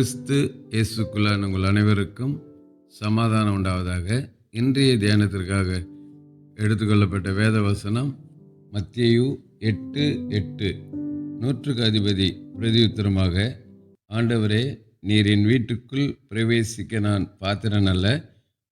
கிறிஸ்து இயேசுக்குள்ளான உங்கள் அனைவருக்கும் சமாதானம் உண்டாவதாக இன்றைய தியானத்திற்காக எடுத்துக்கொள்ளப்பட்ட வேத வசனம் மத்தியு எட்டு எட்டு. நூற்றுக்கு அதிபதி பிரதியுத்தரமாக ஆண்டவரே நீர் என் வீட்டுக்குள் பிரவேசிக்க நான் பாத்திரன் அல்ல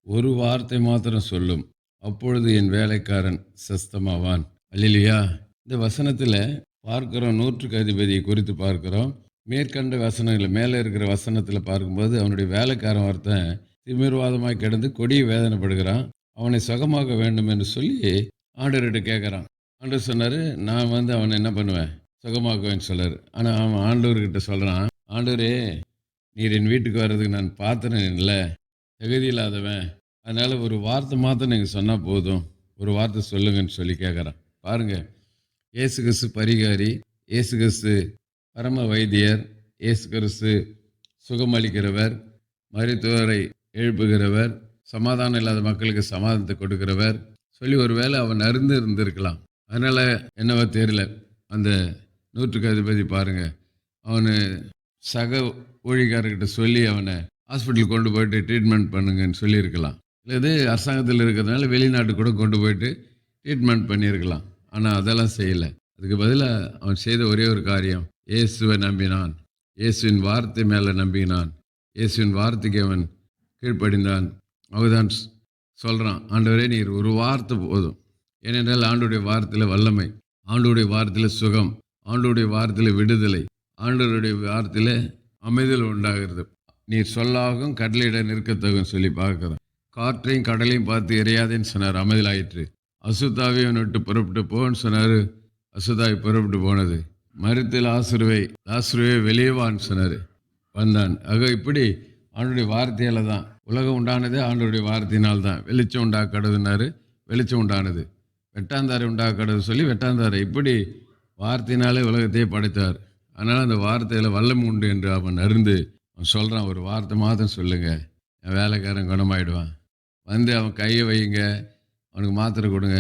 ஒரு வார்த்தை மாத்திரம் சொல்லும். அப்பொழுது என் வேலைக்காரன் சஸ்தமாவான். அல்லையா இந்த வசனத்தில் பார்க்கிறோம் நூற்றுக்கு அதிபதி குறித்து பார்க்கிறோம். மேற்கண்ட வசனங்கள் மேலே இருக்கிற வசனத்தில் பார்க்கும்போது அவனுடைய வேலைக்காரன் ஒருத்தன் திமிர்வாதமாய் கிடந்து கொடிய வேதனைப்படுகிறான். அவனை சுகமாக்க வேண்டும் என்று சொல்லி ஆண்டவர்கிட்ட கேட்குறான். ஆண்டர் சொன்னார் நான் வந்து அவனை என்ன பண்ணுவேன்? சுகமாக்குவேன்னு சொல்லார் ஆனால் அவன் ஆண்டவர்கிட்ட சொல்கிறான் ஆண்டவரே நீர் என் வீட்டுக்கு வர்றதுக்கு நான் பாத்திரம் இல்லை. தகுதி இல்லாதவன். அதனால் ஒரு வார்த்தை மாத்திரம் நீங்கள் சொன்னால் போதும். ஒரு வார்த்தை சொல்லுங்கன்னு சொல்லி கேட்குறான். பாருங்கள் இயேசு கிறிஸ்து பரிகாரி. இயேசு கிறிஸ்து பரம வைத்தியர் இயேசு கிறிஸ்து சுகமளிக்கிறவர் மருத்துவரை எழுப்புகிறவர் சமாதானம் இல்லாத மக்களுக்கு சமாதானத்தை கொடுக்கிறவர். சொல்லி ஒருவேளை அவன் அருந்து இருந்திருக்கலாம். அதனால் என்னவோ தெரியல. அந்த நூற்றுக்கு அதிபதி பாருங்க. அவனு சக ஊழிக்காரர்கிட்ட சொல்லி அவனை ஹாஸ்பிட்டலுக்கு கொண்டு போயிட்டு ட்ரீட்மெண்ட் பண்ணுங்கன்னு சொல்லியிருக்கலாம். இது அரசாங்கத்தில் இருக்கிறதுனால வெளிநாட்டு கூட கொண்டு போயிட்டு ட்ரீட்மெண்ட் பண்ணியிருக்கலாம். ஆனால் அதெல்லாம் செய்யலை. அதுக்கு பதிலாக அவன் செய்த ஒரே ஒரு காரியம். இயேசுவை நம்பினான். இயேசுவின் வார்த்தை மேலே நம்பினான். இயேசுவின் வார்த்தைக்கு அவன் கீழ்ப்படிந்தான். அவதான் சொல்கிறான் ஆண்டவரே நீர் ஒரு வார்த்தை போதும். ஏனென்றால் ஆண்டுடைய வார்த்தையில் வல்லமை ஆண்டுடைய வார்த்தையில் சுகம் ஆண்டுடைய வார்த்தையில் விடுதலை ஆண்டவருடைய வார்த்தையில் அமைதல் உண்டாகிறது. நீர் சொல்லாகும் கடலிட நிற்கத்தகும் சொல்லி பார்க்குறோம் காற்றையும் கடலையும் பார்த்து எரியாதேன்னு சொன்னார். அமைதலாயிற்று. அசுத்தாவையும் விட்டு புறப்பட்டு போன்னு சொன்னார். அசுதாய் புறப்பட்டு போனது. மரத்தில் ஆசுருவை ஆசுருவே வெளியே வான்னு சொன்னார். வந்தான். ஆக இப்படி ஆண்டுடைய வார்த்தையால் தான் உலகம் உண்டானதே ஆண்டுடைய வார்த்தையினால் தான் வெளிச்சம் உண்டாக்கடுதுன்னாரு வெளிச்சம் உண்டானது. வெட்டாந்தாரை உண்டாக்கடுது சொல்லி வெட்டாந்தாரை இப்படி வார்த்தையினாலே உலகத்தையே படைத்தார். அதனால் அந்த வார்த்தையில் வல்லம் உண்டு என்று அவன் அருந்து அவன் சொல்கிறான் ஒரு வார்த்தை மாதம் சொல்லுங்கள் என் வேலைக்காரன் குணமாயிடுவான். வந்து அவன் கையை வையுங்க. அவனுக்கு மாத்திரை கொடுங்க.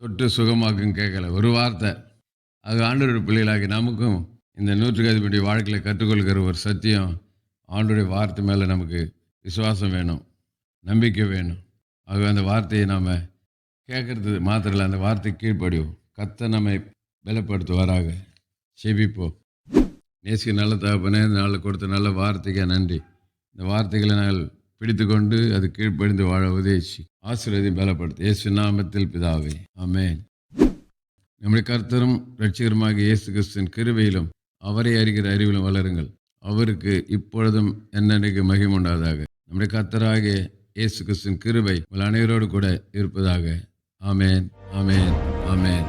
தொட்டு சுகமாக்கும் கேட்கல. ஒரு வார்த்தை. அது ஆண்டோருடைய பிள்ளைகளாகி நமக்கும் இந்த நூற்றுக்கு அதிபதி வாழ்க்கையில் கற்றுக்கொள்கிற ஒரு சத்தியம் ஆண்டோடைய வார்த்தை மேலே நமக்கு விசுவாசம் வேணும் நம்பிக்கை வேணும். ஆக அந்த வார்த்தையை நாம் கேட்குறது மாத்திரம் அந்த வார்த்தை கீழ்ப்படிவோம். கத்த நம்மை பலப்படுத்துவாராக. செபிப்போம் நேசிக்க நல்ல தகப்பனே இந்த நாளில் கொடுத்த நல்ல வார்த்தைக்கு நன்றி. இந்த வார்த்தைகளை நாங்கள் பிடித்து கொண்டு அது கீழ்ப்படிந்து வாழ உதவிச்சு ஆசீர்வதி பலப்படுத்து இயேசு நாமத்தில் பிதாவே. ஆமேன். நம்முடைய கர்த்தரும் ரட்சிகருமாக இயேசு கிறிஸ்துவின் கிருவையிலும் அவரை அறிகிற அறிவிலும் வளருங்கள். அவருக்கு இப்பொழுதும் என்னென்னைக்கு மகிமை உண்டாதாக நம்முடைய கர்த்தராகிய இயேசு கிறிஸ்துவின் கிருவை உங்கள் அனைவரோடு கூட இருப்பதாக. ஆமேன். ஆமேன். ஆமேன்.